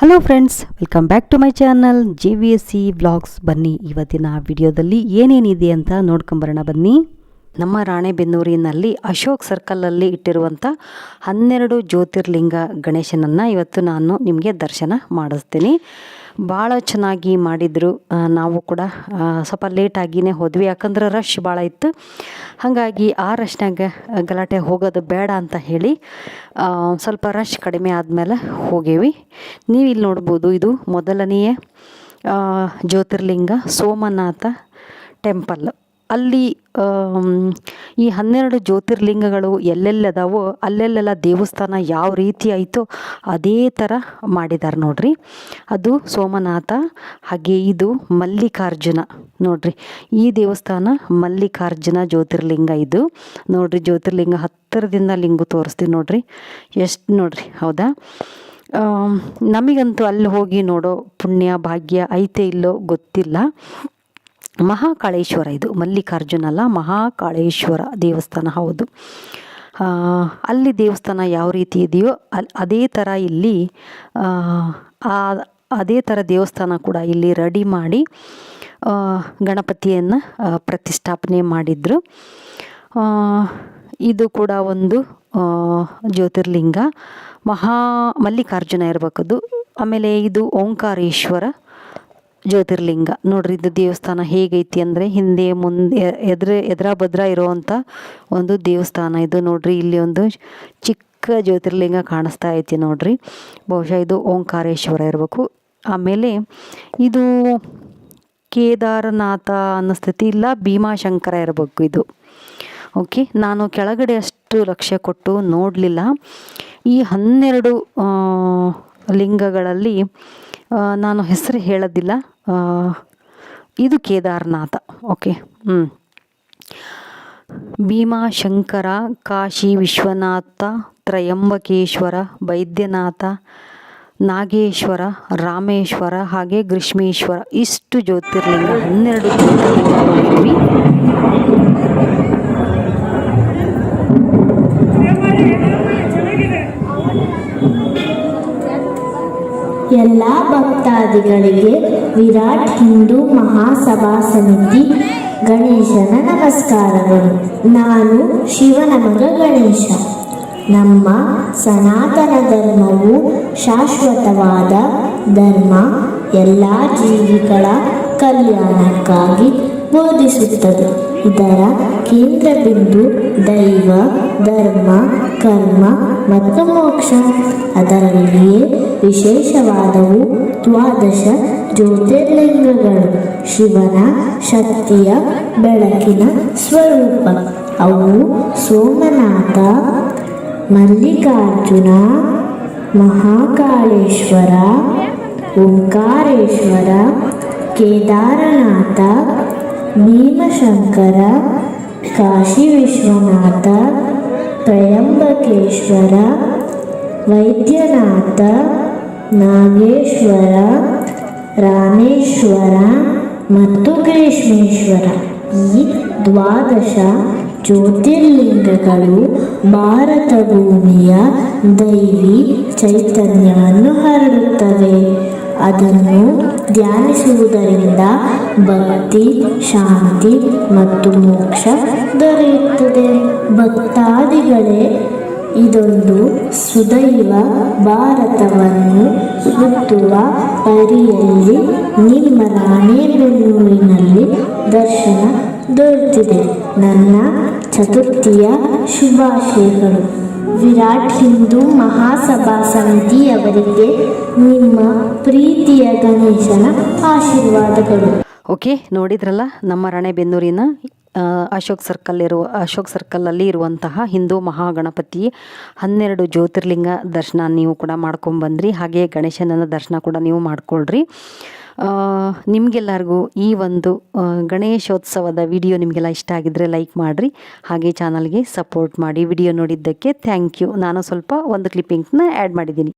Hello friends welcome back to my channel J V S C vlogs ಬನ್ನಿ, ಇವತ್ತಿನ ವಿಡಿಯೋದಲ್ಲಿ ಏನೇನಿದೆ ಅಂತ ನೋಡ್ಕೊಂಬರೋಣ ಬನ್ನಿ. ನಮ್ಮ ರಾಣೆಬೆನ್ನೂರಿನಲ್ಲಿ ಅಶೋಕ್ ಸರ್ಕಲಲ್ಲಿ ಇಟ್ಟಿರುವಂಥ ಹನ್ನೆರಡು ಜ್ಯೋತಿರ್ಲಿಂಗ ಗಣೇಶನನ್ನು ಇವತ್ತು ನಾನು ನಿಮಗೆ ದರ್ಶನ ಮಾಡಿಸ್ತೀನಿ. ಭಾಳ ಚೆನ್ನಾಗಿ ಮಾಡಿದರು. ನಾವು ಕೂಡ ಸ್ವಲ್ಪ ಲೇಟಾಗಿಯೇ ಹೋದ್ವಿ. ಯಾಕಂದ್ರೆ ರಶ್ ಭಾಳ ಇತ್ತು. ಹಾಗಾಗಿ ಆ ರಶ್ನಾಗ ಗಲಾಟೆ ಹೋಗೋದು ಬೇಡ ಅಂತ ಹೇಳಿ ಸ್ವಲ್ಪ ರಶ್ ಕಡಿಮೆ ಆದಮೇಲೆ ಹೋಗೇವಿ. ನೀವು ಇಲ್ಲಿ ನೋಡ್ಬೋದು, ಇದು ಮೊದಲನೆಯ ಜ್ಯೋತಿರ್ಲಿಂಗ ಸೋಮನಾಥ ಟೆಂಪಲ್ ಅಲ್ಲಿ ಈ ಹನ್ನೆರಡು ಜ್ಯೋತಿರ್ಲಿಂಗಗಳು ಎಲ್ಲೆಲ್ಲದಾವೋ, ಅಲ್ಲೆಲ್ಲೆಲ್ಲ ದೇವಸ್ಥಾನ ಯಾವ ರೀತಿ ಆಯಿತೋ ಅದೇ ಥರ ಮಾಡಿದ್ದಾರೆ ನೋಡ್ರಿ. ಅದು ಸೋಮನಾಥ, ಹಾಗೆ ಇದು ಮಲ್ಲಿಕಾರ್ಜುನ ನೋಡ್ರಿ. ಈ ದೇವಸ್ಥಾನ ಮಲ್ಲಿಕಾರ್ಜುನ ಜ್ಯೋತಿರ್ಲಿಂಗ ಇದು. ನೋಡ್ರಿ, ಜ್ಯೋತಿರ್ಲಿಂಗ ಹತ್ತಿರದಿಂದ ಲಿಂಗು ತೋರಿಸ್ತೀವಿ ನೋಡ್ರಿ. ಎಷ್ಟು ನೋಡ್ರಿ, ಹೌದಾ? ನಮಗಂತೂ ಅಲ್ಲಿ ಹೋಗಿ ನೋಡೋ ಪುಣ್ಯ, ಭಾಗ್ಯ ಐತೆ ಇಲ್ಲೋ ಗೊತ್ತಿಲ್ಲ. ಮಹಾಕಾಳೇಶ್ವರ, ಇದು ಮಲ್ಲಿಕಾರ್ಜುನ ಅಲ್ಲ ಮಹಾಕಾಳೇಶ್ವರ ದೇವಸ್ಥಾನ, ಹೌದು. ಅಲ್ಲಿ ದೇವಸ್ಥಾನ ಯಾವ ರೀತಿ ಇದೆಯೋ ಅಲ್ಲಿ ಅದೇ ಥರ ಇಲ್ಲಿ ಅದೇ ಥರ ದೇವಸ್ಥಾನ ಕೂಡ ಇಲ್ಲಿ ರೆಡಿ ಮಾಡಿ ಗಣಪತಿಯನ್ನು ಪ್ರತಿಷ್ಠಾಪನೆ ಮಾಡಿದರು. ಇದು ಕೂಡ ಒಂದು ಜ್ಯೋತಿರ್ಲಿಂಗ. ಮಹಾ ಮಲ್ಲಿಕಾರ್ಜುನ ಇರಬೇಕದು. ಆಮೇಲೆ ಇದು ಓಂಕಾರೇಶ್ವರ ಜ್ಯೋತಿರ್ಲಿಂಗ. ನೋಡ್ರಿ ಇದು ದೇವಸ್ಥಾನ ಹೇಗೈತಿ ಅಂದರೆ ಹಿಂದೆ ಮುಂದೆ ಎದ್ರ ಎದುರ ಭದ್ರ ಇರೋವಂಥ ಒಂದು ದೇವಸ್ಥಾನ ಇದು. ನೋಡ್ರಿ ಇಲ್ಲಿ ಒಂದು ಚಿಕ್ಕ ಜ್ಯೋತಿರ್ಲಿಂಗ ಕಾಣಿಸ್ತಾ ಐತಿ ನೋಡ್ರಿ. ಬಹುಶಃ ಇದು ಓಂಕಾರೇಶ್ವರ ಇರಬೇಕು. ಆಮೇಲೆ ಇದು ಕೇದಾರನಾಥ ಅನ್ನಿಸ್ತೈತಿ ಇಲ್ಲ, ಭೀಮಾಶಂಕರ ಇರಬೇಕು ಇದು. ಓಕೆ, ನಾನು ಕೆಳಗಡೆ ಅಷ್ಟು ಲಕ್ಷ್ಯ ಕೊಟ್ಟು ನೋಡಲಿಲ್ಲ. ಈ ಹನ್ನೆರಡು ಲಿಂಗಗಳಲ್ಲಿ ನಾನು ಹೆಸರು ಹೇಳೋದಿಲ್ಲ. ಇದು ಕೇದಾರನಾಥ. ಓಕೆ ಹ್ಞೂ ಭೀಮಾಶಂಕರ ಕಾಶಿ ವಿಶ್ವನಾಥ, ತ್ರಯಂಬಕೇಶ್ವರ ವೈದ್ಯನಾಥ ನಾಗೇಶ್ವರ, ರಾಮೇಶ್ವರ, ಹಾಗೆ ಗ್ರೀಷ್ಮೇಶ್ವರ. ಇಷ್ಟು ಜ್ಯೋತಿರ್ಲಿಂಗ. ಹನ್ನೆರಡು ಜ್ಯೋತಿರ್ಲಿಂಗ ಎಲ್ಲ ಭಕ್ತಾದಿಗಳಿಗೆ ವಿರಾಟ್ ಹಿಂದೂ ಮಹಾಸಭಾ ಸಮಿತಿ ಗಣೇಶನ ನಮಸ್ಕಾರಗಳು. ನಾನು ಶಿವನ ಮಗ ಗಣೇಶ. ನಮ್ಮ ಸನಾತನ ಧರ್ಮವು ಶಾಶ್ವತವಾದ ಧರ್ಮ ಎಲ್ಲ ಜೀವಿಗಳ ಕಲ್ಯಾಣಕ್ಕಾಗಿ ಬೋಧಿಸುತ್ತದೆ. ಇದರ ಕೇಂದ್ರ ಬಿಂದು ದೈವ, ಧರ್ಮ, ಕರ್ಮ ಮತ್ತು ಮೋಕ್ಷ. ಅದರಲ್ಲಿಯೇ ವಿಶೇಷವಾದವು ದ್ವಾದಶ ಜ್ಯೋತಿರ್ಲಿಂಗಗಳು. ಶಿವನ ಶಕ್ತಿಯ ಬೆಳಕಿನ ಸ್ವರೂಪ. ಅವು ಸೋಮನಾಥ, ಮಲ್ಲಿಕಾರ್ಜುನ, ಮಹಾಕಾಳೇಶ್ವರ, ಓಂಕಾರೇಶ್ವರ, ಕೇದಾರನಾಥ, ಭೀಮಶಂಕರ ಕಾಶಿ ವಿಶ್ವನಾಥ ತ್ರಯಂಬಕೇಶ್ವರ, ವೈದ್ಯನಾಥ ನಾಗೇಶ್ವರ, ರಾಮೇಶ್ವರ ಮತ್ತು ಗ್ರೀಷ್ಮೇಶ್ವರ ಈ ದ್ವಾದಶ ಜ್ಯೋತಿರ್ಲಿಂಗಗಳು ಭಾರತ ಭೂಮಿಯ ದೈವಿ ಚೈತನ್ಯವನ್ನು ಹರಡುತ್ತವೆ. ಅದನ್ನು ಧ್ಯಾನಿಸುವುದರಿಂದ ಭಕ್ತಿ, ಶಾಂತಿ ಮತ್ತು ಮೋಕ್ಷ ದೊರೆಯುತ್ತದೆ. ಭಕ್ತಾದಿಗಳೇ ಇದೊಂದು ಸುದೈವ ಭಾರತವನ್ನು ಸುತ್ತುವ ಪರಿಯಲ್ಲಿ ನಿಮ್ಮ ರಾಣೆಬೆನ್ನೂರಿನಲ್ಲಿ ದರ್ಶನ ದೊರೆತಿದೆ. ನನ್ನ ಚತುರ್ಥಿಯ ಶುಭಾಶಯಗಳು. ವಿರಾಟ್ ಹಿಂದೂ ಮಹಾಸಭಾ ಸಮಿತಿಯವರಿಗೆ ನಿಮ್ಮ ಪ್ರೀತಿಯ ಗಣೇಶನ ಆಶೀರ್ವಾದಗಳು. ಓಕೆ, ನೋಡಿದ್ರಲ್ಲ ನಮ್ಮ ರಾಣೆಬೆನ್ನೂರಿನ ಅಶೋಕ್ ಸರ್ಕಲ್ ಇರುವ, ಅಶೋಕ್ ಸರ್ಕಲಲ್ಲಿ ಇರುವಂತಹ ಹಿಂದೂ ಮಹಾಗಣಪತಿ ಹನ್ನೆರಡು ಜ್ಯೋತಿರ್ಲಿಂಗ ದರ್ಶನ ನೀವು ಕೂಡ ಮಾಡ್ಕೊಂಬಂದ್ರಿ ಹಾಗೆ ಗಣೇಶನ ದರ್ಶನ ಕೂಡ ನೀವು ಮಾಡ್ಕೊಳ್ರಿ. ನಿಮಗೆಲ್ಲರಿಗೂ ಈ ಒಂದು ಗಣೇಶೋತ್ಸವದ ವಿಡಿಯೋ ನಿಮಗೆಲ್ಲ ಇಷ್ಟ ಆಗಿದ್ದರೆ ಲೈಕ್ ಮಾಡಿರಿ. ಹಾಗೆ ಚಾನಲ್ಗೆ ಸಪೋರ್ಟ್ ಮಾಡಿ ವಿಡಿಯೋ ನೋಡಿದ್ದಕ್ಕೆ ಥ್ಯಾಂಕ್ ಯು ನಾನು ಸ್ವಲ್ಪ ಒಂದು ಕ್ಲಿಪ್ಪಿಂಗ್ನ ಆ್ಯಡ್ ಮಾಡಿದ್ದೀನಿ.